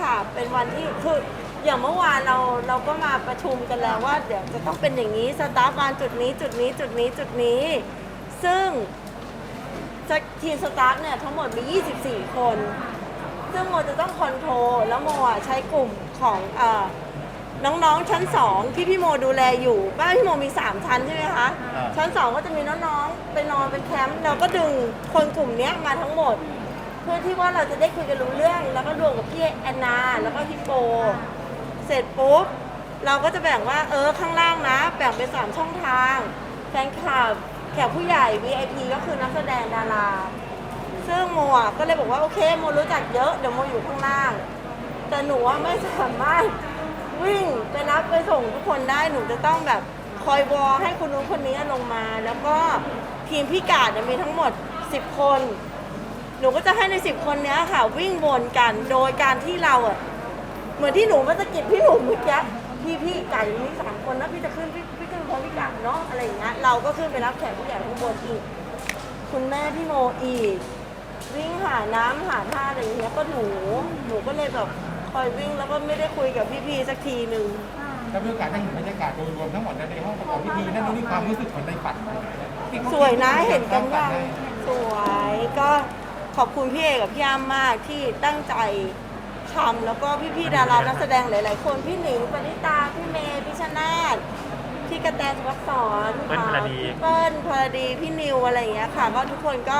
ค่ะ เป็นวันที่คืออย่างเมื่อวานเราเราก็มาประชุมกันแล้วว่า เดี๋ยวจะต้องเป็นอย่างนี้สตาฟวานจุดนี้จุดนี้จุดนี้จุดนี้ ซึ่งทีมสตาฟเนี่ยทั้งหมดมี 24 คน ซึ่งโมจะต้องคอนโทรลแล้วโมอะใช้กลุ่มของเอ่อน้องๆชั้น 2 ที่พี่โมดูแลอยู่บ้านพี่โมมี 3 ชั้นใช่ไหมคะ อ่า ชั้น 2 ก็จะมีน้องๆไปนอนเป็นแคมป์เราก็ดึงคนกลุ่มเนี้ยมาทั้งหมดเพื่อที่ว่าเราจะได้คุยกันรู้เรื่อง แล้วก็รวมกับพี่แอนนา แล้วก็พี่โป เสร็จปุ๊บ เราก็จะแบ่งว่าเออข้างล่างนะ แบ่งเป็น3ช่องทาง แฟนคลับแขกผู้ใหญ่ VIP ก็คือนักแสดงดารา ซึ่งโมอะก็เลยบอกว่าโอเคโมรู้จักเยอะเดี๋ยวโมอยู่ข้างล่าง แต่หนูว่าไม่สามารถวิ่งไปรับไปส่งทุกคนได้หนูจะต้องแบบคอยวอให้คนนู้นคนนี้ลงมา แล้วก็ทีมพี่กาดเนี่ยมีทั้งหมด 10 คน หนูก็จะให้ใน10คนเนี้ยค่ะ วิ่งวนกันโดยการที่เราอะเหมือนที่หนูมาสะกิดพี่หนุ่มเมื่อกี้พี่พี่ไก่มีสามคนนะพี่จะขึ้นพี่พี่ขึ้นพร้อมพี่กาดเนาะอะไรอย่างเงี้ยเราก็ขึ้นไปรับแขกผู้ใหญ่ข้างบนอีก คุณแม่พี่โมอีก วิ่งหาน้ำหาท่าอะไรอย่างเงี้ยก็หนูหนูก็เลยแบบคอยวิ่งแล้วก็ไม่ได้คุยกับพี่ๆสักทีหนึ่งถ้ามีโอกาสได้เห็นบรรยากาศโดยรวมทั้งหมดในห้องประกอบพิธีนั่นนี่ความรู้สึกเหมือนในฝันที่เขาสวยนะเห็นกันฝัยังได้สวยก็ ขอบคุณพี่เอกับพี่อ้ำมากที่ตั้งใจทำแล้วก็พี่ๆดารานักแสดงหลาย ๆ คนพี่หนิงปณิตาพี่เมย์พี่ชนาธพี่กระแตสุวัสสอนเปิ้ลพลดี พี่เปิ้ลพลดีพี่นิวอะไรอย่างเงี้ยค่ะ ก็ทุกคนก็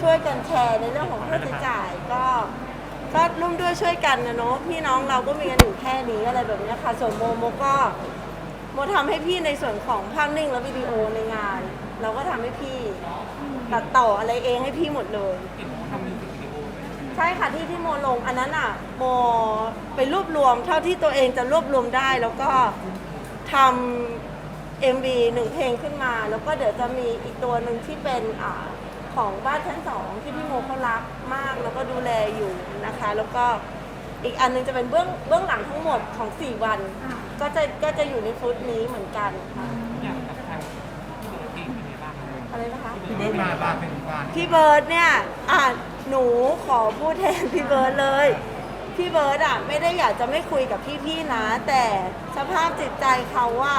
ช่วยกันแชร์ในเรื่องของค่าใช้จ่ายก็ก็ร่วมด้วยช่วยกันนะเนาะพี่น้องเราก็มีกันอยู่แค่นี้อะไรแบบเนี้ยค่ะส่วนโมโมก็โมทำให้พี่ในส่วนของภาพนิ่งและวิดีโอในงาน เราก็ทำให้พี่ตัดต่ออะไรเองให้พี่หมดเลย ใช่ค่ะที่ที่โมลงอันนั้นอะโมไปรวบรวมเท่าที่ตัวเองจะรวบรวมได้ แล้วก็ทำ MV หนึ่งเพลงขึ้นมา แล้วก็เดี๋ยวจะมีอีกตัวหนึ่งที่เป็นอ่าของบ้านชั้นสองที่พี่โมเขารักมากแล้วก็ดูแลอยู่นะคะ แล้วก็อีกอันหนึงจะเป็นเบื้องเบื้องหลังทั้งหมดของ 4 วัน ก็จะก็จะอยู่ในฟุตนี้เหมือนกันค่ะอะไรนะคะ พี่เบิร์ดมาบานเป็นบานพี่เบิร์ดเนี่ย อะหนูขอพูดแทนพี่เบิร์ดเลย พี่เบิร์ดอะไม่ได้อยากจะไม่คุยกับพี่ๆนะ แต่สภาพจิตใจเขาว่า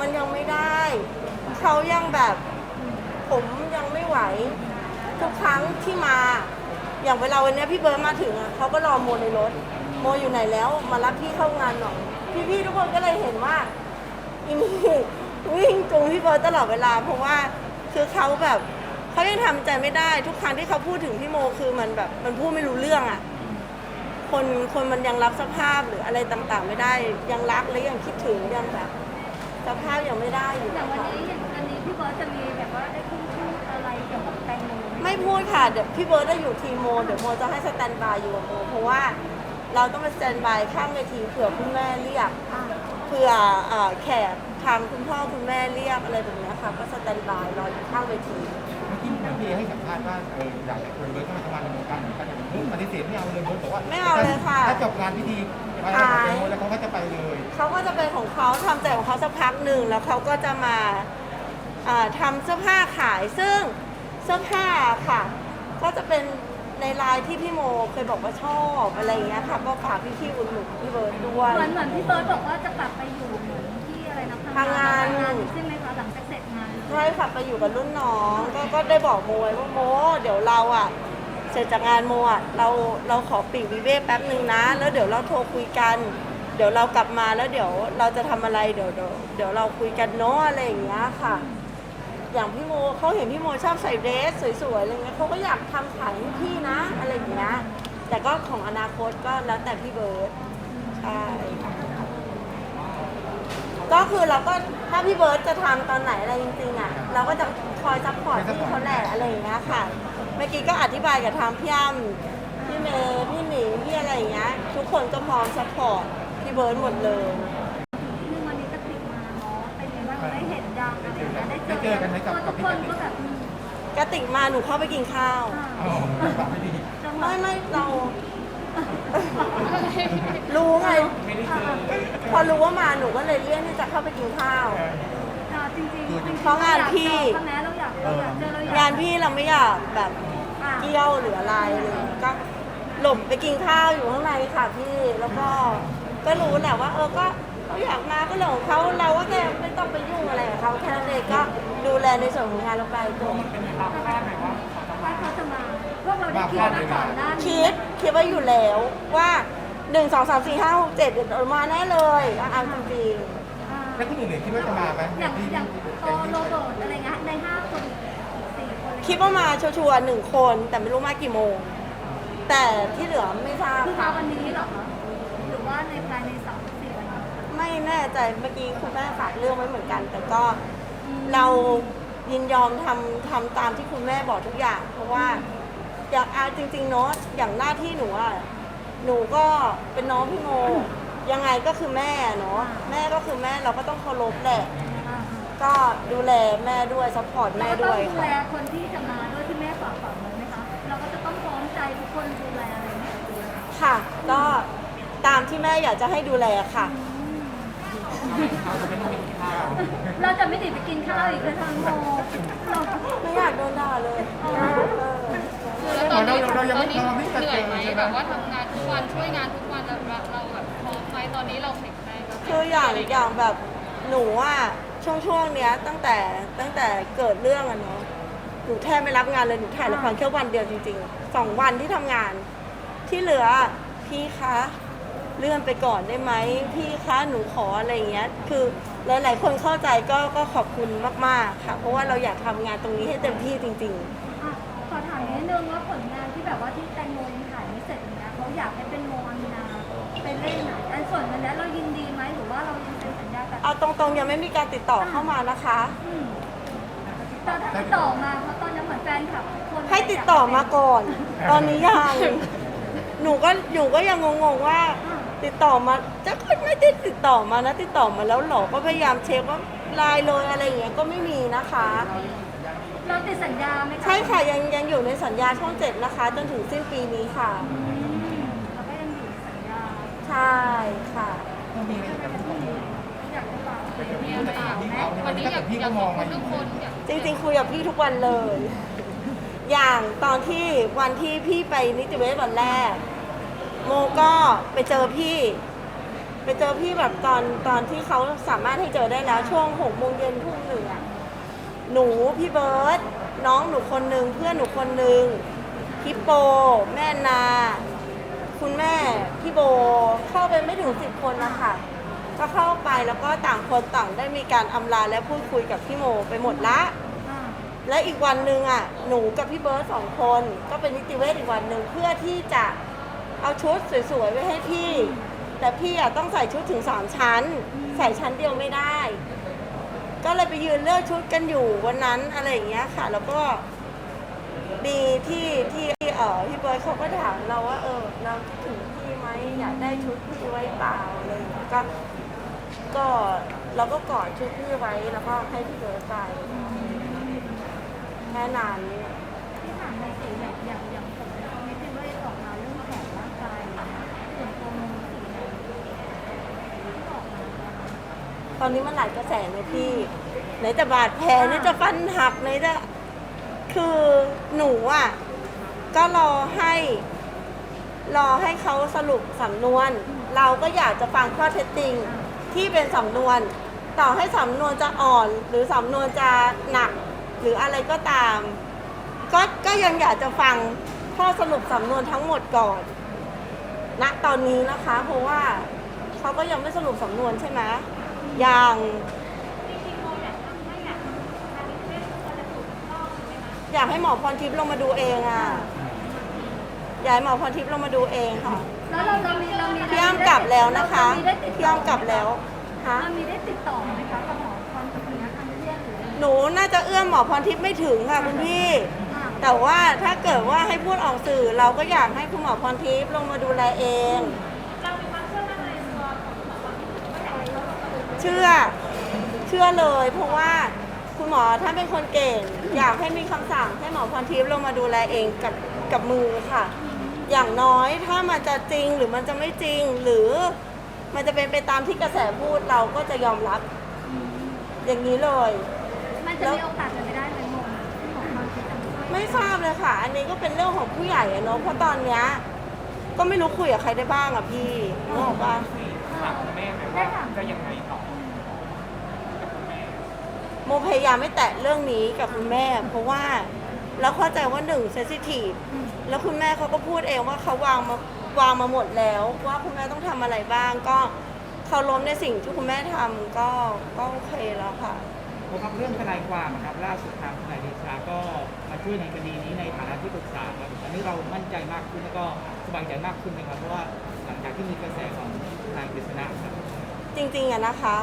มันยังไม่ได้ เขายังแบบผมยังไม่ไหว ทุกครั้งที่มา อย่างเวลาวันเนี้ยพี่เบิร์ดมาถึงอะเขาก็รอโมในรถ โมอยู่ไหนแล้วมารับพี่เข้างานหน่อยพี่ๆทุกคนก็เลยเห็นว่าอีนี่วิ่งจูงพี่เบิร์ตตลอดเวลา เพราะว่าคือเขาแบบ เขายังทำใจไม่ได้ทุกครั้งที่เขาพูดถึงพี่โมคือมันแบบมันพูดไม่รู้เรื่องอะ่ะคนคนมันยังรับสภาพหรืออะไรต่างๆ ไม่ได้ยังรักและยังคิดถึงยังแบบสภาพยังไม่ได้อยู่อย่างวันนี้วันนี้พี่เบิร์ตจะมีแบบว่าได้พูดพูดอะไรเกี่ยวกับแตงโมไหมไม่พูดค่ะเดี๋ยวพี่เบิร์ตได้อยู่ทีมโมเดี๋ยวโมจะให้สแตนบายอยู่กับโมเพราะว่าเราต้องไปสแตนบายข้างเวทีเผื่อคุณแม่เรียกอ่าเผื่อเอ่อแขกทางคุณพ่อคุณแม่เรียกอะไรแบบเนี้ยค่ะก็สแตนบายรออยู่ข้างเวที เมื่อกี้เหมือนพี่เอให้สัมภาษณ์ว่าเอออยากจะชวนเบิร์ดเข้ามาทำงานในวงการเหมือนกันแต่เบิร์ดปฏิเสธไม่เอาเลยเบิร์ดบอกว่าไม่เอาเลยค่ะ ถ้าจบงานพิธีไปแล้วกับแตงโมแล้วเขาก็จะไปเลยเขาก็จะเป็นของเขาทำใจของเขาสักพักหนึ่งแล้วเขาก็จะมาอ่าทำเสื้อผ้าขายซึ่งเสื้อผ้าค่ะ ก็จะเป็นในลายที่พี่โมเคยบอกว่าชอบอะไรอย่างเงี้ยค่ะก็ฝากพี่ๆอุ่นหนุนพี่เบิร์ดด้วย เหมือนเหมือนพี่เบิร์ตบอกว่าจะกลับไปอยู่เหมือนที่อะไรนะพังงานพังงานใช่ไหม ใช่ค่ะไปอยู่กับรุ่นน้องก็ก็ได้บอกโมไว้ว่าโมเดี๋ยวเราอะเสร็จจากงานโมอะเราเราขอปลีกวิเวกแป๊บหนึ่งนะ แล้วเดี๋ยวเราโทรคุยกัน เดี๋ยวเรากลับมาแล้วเดี๋ยวเราจะทำอะไรเดี๋ยวเดี๋ยวเดี๋ยวเราคุยกันเนาะอะไรอย่างเงี้ยค่ะ อย่างพี่โมเขาเห็นพี่โมชอบใส่เดรสสวยๆอะไรเงี้ยเขาก็อยากทำขายให้พี่นะอะไรอย่างเงี้ยแต่ก็ของอนาคตก็แล้วแต่พี่เบิร์ตใช่ ก็คือเราก็ถ้าพี่เบิร์ตจะทำตอนไหนอะไรจริงๆอะ เราก็จะคอยซัพพอร์ตพี่เขาแหละอะไรอย่างเงี้ยค่ะ เมื่อกี้ก็อธิบายกับทางพี่อ้ำพี่เมย์พี่หนิงพี่อะไรอย่างเงี้ยทุกคนก็พร้อมซัพพอร์ตพี่เบิร์ตหมดเลย ซึ่งวันนี้กติกมาเนาะเป็นยังไงบ้างได้เห็นยังอะไรอย่างเงี้ยได้ได้เจอกันไหมกับกับทุกพี่คนกติก ก็แบบอืมกระติกมาหนูเข้าไปกินข้าว อ๋อฟังไม่ดีจังหวะไม่ไม่เรา รู้ไง พอรู้ว่ามาหนูก็เลยเลี่ยงที่จะเข้าไปกินข้าว อ่าจริงๆจริงๆเพราะงานพี่ใช่ไหมเราอยากเราอยากเจอเราอยากงานพี่เราไม่อยากแบบอ่าเกี่ยวหรืออะไรเลยก็หลบไปกินข้าวอยู่ข้างในค่ะพี่แล้วก็ก็รู้แหละว่า เออก็เขาอยากมาก็เรื่องของเขาเราก็แค่ไม่ต้องไปยุ่งอะไรกับเขาแค่นั้นเองก็ดูแลในส่วนของงานเราไปตัวว่าเขาจะมาพวกเราได้คิดมาก่อนหน้านี้คิดคิดไว้อยู่แล้วว่า หนึ่งสองสามสี่ห้าหกเจ็ดเดี๋ยวมาแน่เลยอะเอาจริงอ่าแล้วคนอื่นๆคิดว่าจะมาไหมอย่างที่อย่างโตโรเบิร์ตอะไรเงี้ยในห้าคนสี่คนอะไรๆเงี้ยคิดว่ามาชัวร์ๆหนึ่งคนแต่ไม่รู้มากี่โมง แต่ที่เหลือไม่ทราบคือมาค่ะวันนี้เหรอคะหรือว่าในภายในสามสี่วันนี้ไม่แน่ใจเมื่อกี้คุณแม่ฝากเรื่องไว้เหมือนกัน แต่ก็เรายินยอมทำทำตามที่คุณแม่บอกทุกอย่าง เพราะว่า อยากอาจริง ๆ เนาะอย่างหน้าที่หนูอะ หนูก็เป็นน้องพี่โม ยังไงก็คือแม่เนาะแม่ก็คือแม่เราก็ต้องเคารพแหละอ่าก็ดูแลแม่ด้วยซัพพอร์ตเราแม่ก็ต้ด้อวงยดูค่ะแลคนที่จะมาด้วยที่แม่ฝากฝังเลยไหมคะ เราก็จะต้องพร้อมใจทุกคนดูแลอะไรไหมค่ะ ก็ตามที่แม่อยากจะให้ดูแลค่ะ เราจะไม่ติดไปกินข้าวอีกเลยทางโมเรา ไม่อยากโดนด่าเลยเออ แล้วตอนนี้เราเรายังตอไม่นนี้เราไม่จะเหนื่เจอยอไหมใช่ไหมแบบว่าทำงานทุกวันช่วยงานทุกวันเราเราแบบพร้อมไหมตอนนี้เราแข็งแรงแล้วคืออย่างอย่างแบบหนูอะช่วงช่วงๆเนี้ยตั้งแต่ตั้งแต่เกิดเรื่องอะเนาะหนูแทบไม่รับงานเลยหนูถ่ายละครแค่วันเดียวจริงๆสองวันที่ทำงาน ที่เหลือพี่คะเลื่อนไปก่อนได้ไหมพี่คะหนูขออะไรอย่างเงี้ย คือหลายๆคนเข้าใจก็ก็ขอบคุณมากๆค่ะ เพราะว่าเราอยากทำงานตรงนี้ให้เต็มที่จริง ๆ อะ ขอถามนิดนึงว่าผลงานที่แบบว่าที่แตงโมยังถ่ายไม่เสร็จอย่างเงี้ยเขาอยากให้เป็นโมอามีนาไปเล่นไหนอันส่วนวันนี้เรายินดีไหมหรือว่าเรายังเซ็นสัญญากันเอาตรงๆยังไม่มีการติดต่อเข้ามานะคะ อืมตอนถ้าติดต่อมาเพราะตอนนี้เหมือนแฟนคลับคนให้ติดต่อมาก่อน ตอนนี้ยังหนูก็หนูก็ยังงงๆว่า ติดต่อมาจะก็ไม่ได้ติดต่อมานะ ติดต่อมาแล้วหรอก็พยายามเช็คว่าไลน์เลยอะไรอย่างเงี้ยก็ไม่มีนะคะ เราติดสัญญาไหมคะใช่ค่ะยังยังอยู่ในสัญญาช่องเจ็ดนะคะ จนถึงสิ้นปีนี้ค่ะ อืมเราก็ยังอยู่ในสัญญาใช่ค่ะต้องมีอะไรกับพี่อยากให้ฝากมีอะไรฝากไหมวันนี้อยากอยากขอบคุณทุกคนอยากจริงๆคุยกับพี่ทุกวันเลย อย่างตอนที่วันที่พี่ไปนิติเวชวันแรก โมก็ไปเจอพี่ ไปเจอพี่แบบตอนตอนที่เขาสามารถให้เจอได้แล้ว ช่วงหกโมงเย็นทุ่มหนึ่งอะ หนูพี่เบิร์ตน้องหนูคนหนึ่งเพื่อนหนูคนหนึ่งพี่โป แม่นา คุณแม่ พี่โบเข้าไปไม่ถึงสิบคนนะคะก็เข้าไปแล้วก็ต่างคนต่างได้มีการอำลาและพูดคุยกับพี่โมไปหมดละอ่าและอีกวันหนึ่งอะ หนูกับพี่เบิร์ตสองคน ก็เป็นนิติเวชอีกวันหนึ่งเพื่อที่จะเอาชุดสวยๆไว้ให้พี่ แต่พี่อะต้องใส่ชุดถึงสามชั้น ใส่ชั้นเดียวไม่ได้ ก็เลยไปยืนเลือกชุดกันอยู่วันนั้นอะไรอย่างเงี้ยค่ะ แล้วก็ดีที่ที่เออพี่เบิร์ตเขาก็ถามเราว่า เออ เราคิดถึงพี่ไหมอยากได้ชุดพี่ไว้เปล่าอะไรอย่างเงี้ยก็ก็เราก็กอดชุดพี่ไว้แล้วก็ให้พี่เบิร์ตไปแค่นั้น ที่ถามในสีอย่งอย่างอย่างผมเนี่ยไม่ได้ว่าออกมาเรื่องแผลร่างกายอะไรเงี้ยส่วนตัวโมสีไหนที่ออกมา ตอนนี้มันหลายกระแสเลยพี่ไหนจะบาดแผลไหนจะฟันหักไหนจะคือหนูอะก็รอให้ รอให้เขาสรุปสำนวน เราก็อยากจะฟังข้อเท็จจริงที่เป็นสำนวน ต่อให้สำนวนจะอ่อน หรือสำนวนจะหนัก หรืออะไรก็ตาม ก็ก็ยังอยากจะฟังข้อสรุปสำนวนทั้งหมดก่อนณตอนนี้นะคะ เพราะว่าเขาก็ยังไม่สรุปสำนวนใช่ไหม ยังอยากให้หมอพรทิพย์ลงมาดูเองอะอยากให้หมอพรทิพย์ลงมาดูเองค่ะแล้วเราเรามีเรามีพี่อ้ำกลับแล้วนะคะเรามีได้ติดพี่ต่ออ้ำกลับแล้วฮะเรามีได้ติดต่อไหมคะกับหมอความสัมพันธ์ทางเลือดหรืออะไรหนูน่าจะเอื้อมหมอพรทิพย์ไม่ถึงค่ะคุณพี่อ่าแต่ว่าถ้าเกิดว่าให้พูดออกสื่อเราก็อยากให้คุณหมอพรทิพย์ลงมาดูแลเอง เชื่อ เชื่อเลย เพราะว่าคุณหมอท่านเป็นคนเก่ง อยากให้มีคำสั่งให้หมอพรทิพย์ลงมาดูแลเองกับกับมือค่ะ อย่างน้อยถ้ามันจะจริงหรือมันจะไม่จริงหรือมันจะเป็นไปตามที่กระแสพูดเราก็จะยอมรับ อย่างนี้เลย มันจะมีโอกาสเป็นไปได้ไหมโมที่หมอความคิดจะช่วยไม่ทราบเลยค่ะ อันนี้ก็เป็นเรื่องของผู้ใหญ่อะเนาะเพราะตอนเนี้ยก็ไม่รู้คุยกับใครได้บ้างอะพี่นึกออกปะ ถามคุณแม่ไหมได้ว่าถามจะยังไงต่อกับคุณแม่โมพยายามไม่แตะเรื่องนี้กับคุณแม่ เพราะว่าเราเข้าใจว่าหนึ่งเซนซิทีฟแล้วคุณแม่เขาก็พูดเองว่าเขาวางมาวางมาหมดแล้ว ว่าคุณแม่ต้องทำอะไรบ้าง ก็เขาล้มในสิ่งที่คุณแม่ทำก็ก็โอเคแล้วค่ะผมครับเรื่องทนายความครับล่าสุดทางทนายเดชาก็มาช่วยในคดีนี้ในฐานะที่ปรึกษาครับอันนี้เรามั่นใจมากขึ้นแล้วก็สบายใจมากขึ้นนะครับเพราะว่าหลังจากที่มีกระแสของทนายกฤษณะครับ จริงๆอะนะคะ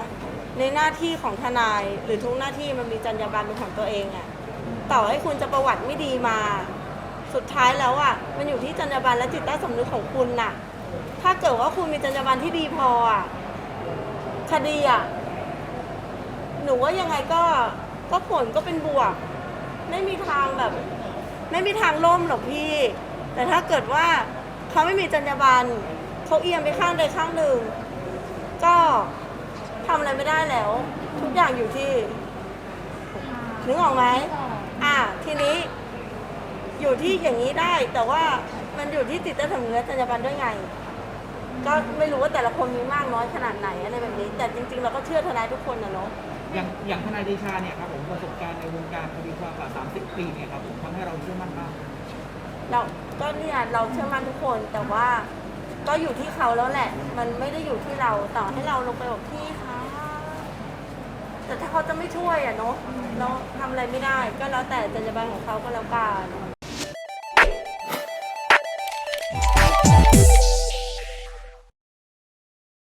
ในหน้าที่ของทนายหรือทุกหน้าที่มันมีจรรยาบรรณเป็นของตัวเองอะต่อให้คุณจะประวัติไม่ดีมา สุดท้ายแล้วอะมันอยู่ที่จรรยาบรรณและจิตใต้สำนึกของคุณน่ะ ถ้าเกิดว่าคุณมีจรรยาบรรณที่ดีพออะคดีอะหนูว่ายังไงก็ก็ผลก็เป็นบวก ไม่มีทางแบบ ไม่มีทางล่มหรอกพี่ แต่ถ้าเกิดว่าเขาไม่มีจรรยาบรรณเขาเอียงไปข้างใดข้างหนึ่ง ก็ทำอะไรไม่ได้แล้ว ทุกอย่างอยู่ที่นึกออกไหมอะทีนี้ อยู่ที่อย่างนี้ได้ แต่ว่ามันอยู่ที่จิตใต้สำนึกและจรรยาบรรณด้วยไง ก็ไม่รู้ว่าแต่ละคนมีมากน้อยขนาดไหนอะไรแบบนี้ แต่จริง ๆ เราก็เชื่อทนายทุกคนนะเนาะอย่างอย่างทนายเดชาเนี่ยครับผมประสบการณ์ในวงการคดีความกว่า 30 ปีเนี่ยครับผมทำให้เราเชื่อมั่นมากเราก็เนี่ยเราเชื่อมั่นทุกคนแต่ว่า ก็อยู่ที่เขาแล้วแหละ มันไม่ได้อยู่ที่เราต่อให้เราลงไปบอกพี่คะแต่ถ้าเขาจะไม่ช่วยอะเนาะเราทำอะไรไม่ได้ ก็แล้วแต่จรรยาบรรณของเขาก็แล้วกัน